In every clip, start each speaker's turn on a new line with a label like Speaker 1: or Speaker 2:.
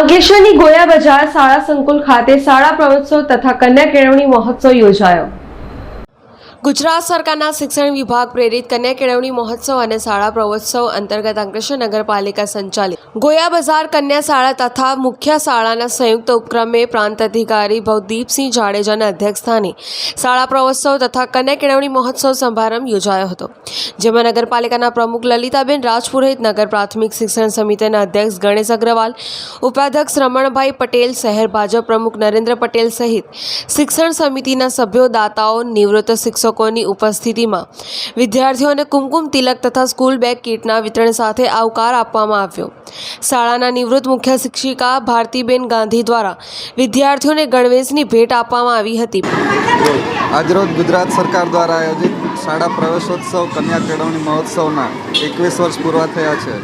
Speaker 1: અંકલેશ્વરની ગોયા બજાર શાળા સંકુલ ખાતે શાળા પ્રવેશોત્સવ તથા કન્યા કેળવણી મહોત્સવ યોજાયો. ગુજરાત સરકારના શિક્ષણ વિભાગ પ્રેરિત કન્યા કેળવણી મહોત્સવ અને શાળા પ્રવોત્સવ અંતર્ગત અંકલેશ્વર નગરપાલિકા સંચાલિત. ગોયા બજાર કન્યા શાળા તથા મુખ્ય શાળાના સંયુક્ત ઉપક્રમે પ્રાંત અધિકારી ભવદીપસિંહ જાડેજાના અધ્યક્ષસ્થાને શાળા પ્રવોત્સવ તથા કન્યા કેળવણી મહોત્સવ સમારંભ યોજાયો હતો, જેમાં નગરપાલિકાના પ્રમુખ લલિતાબેન રાજપુરોહિત, નગર પ્રાથમિક શિક્ષણ સમિતિના અધ્યક્ષ ગણેશ અગ્રવાલ, ઉપાધ્યક્ષ રમણભાઈ પટેલ શહેર ભાજપ પ્રમુખ નરેન્દ્ર પટેલ સહિત શિક્ષણ સમિતિના સભ્યો દાતાઓ, નિવૃત્ત શિક્ષકોની ઉપસ્થિતિમાં. વિદ્યાર્થીઓને કુમકુમ તિલક તથા સ્કૂલ બેગ કીટના વિતરણ સાથે આવકાર આપવામાં આવ્યો. શાળાના નિવૃત્ત મુખ્ય શિક્ષિકા ભારતીબેન ગાંધી દ્વારા વિદ્યાર્થીઓને ગણવેશની ભેટ આપવામાં આવી હતી.
Speaker 2: આજરોજ ગુજરાત સરકાર દ્વારા આયોજિત શાળા પ્રવેશોત્સવ કન્યા કેળવણી મહોત્સવના એકવીસ વર્ષ પૂરા થયા છે.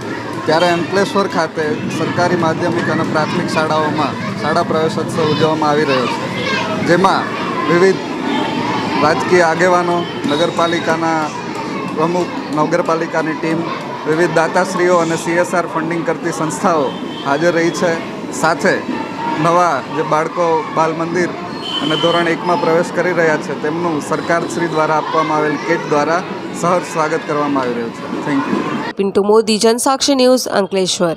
Speaker 2: ત્યારે અંકલેશ્વર ખાતે સરકારી માધ્યમિક અને પ્રાથમિક શાળાઓમાં શાળા પ્રવેશોત્સવ ઉજવવામાં આવી રહ્યો છે. જેમાં વિવિધ રાજકીય આગેવાનો, નગરપાલિકાના પ્રમુખ, નગરપાલિકાની ટીમ, વિવિધ દાતાશ્રીઓ અને સીએસઆર ફંડિંગ કરતી સંસ્થાઓ હાજર રહી છે. સાથે નવા જે બાળકો બાલ મંદિર અને ધોરણ એકમાં પ્રવેશ કરી રહ્યા છે, તેમનું સરકારશ્રી દ્વારા આપવામાં આવેલ કિટ દ્વારા સહજ સ્વાગત કરવામાં આવી રહ્યું છે. Thank you
Speaker 1: Pintu Modi, Jansakshi news Ankleshwar.